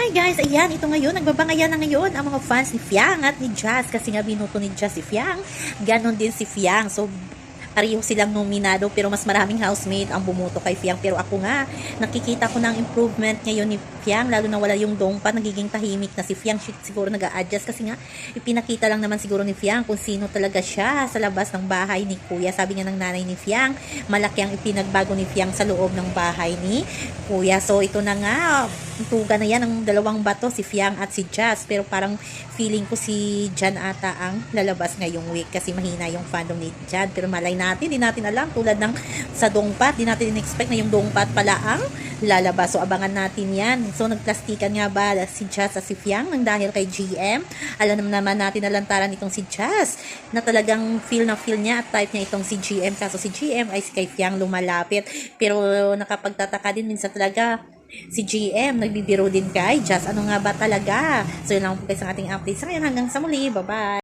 Hi guys, ayan, ito ngayon, nagbabangayan na ngayon ang mga fans ni Fiang at ni Jazz kasi nga binuto ni Jazz si Fiang, ganon din si Fiang. So, pareho silang nominado pero mas maraming housemate ang bumuto kay Fiang. Pero ako nga, nakikita ko ng improvement ngayon ni Fiang, lalo na wala yung dongpa, nagiging tahimik na si Fiang. Sig- Siguro nag-a-adjust kasi nga, ipinakita lang naman siguro ni Fiang kung sino talaga siya sa labas ng bahay ni Kuya. Sabi nga ng nanay ni Fiang, malaki ang ipinagbago ni Fiang sa loob ng bahay ni Kuya. So, ito na nga, tuga na yan ang dalawang bato, si Fiang at si Jazz. Pero parang feeling ko si Jan ata ang lalabas ngayong week kasi mahina yung fandom ni Jan. Pero malay natin, di natin alam. Tulad ng sa Dongpat, di natin in-expect na yung Dongpat pala ang lalabas. So, abangan natin yan. So, nagplastikan nga ba si Jazz at si Fiang nang dahil kay GM? Alam naman natin na lantaran itong si Jazz na talagang feel na feel niya at type niya itong si GM. Kaso si GM ay si kay Fiang lumalapit. Pero nakapagtataka din minsan talaga si GM, nagbibiro din kay Jazz. Ano nga ba talaga? So, yun lang po guys ang ating update sa ngayon. Hanggang sa muli. Bye-bye!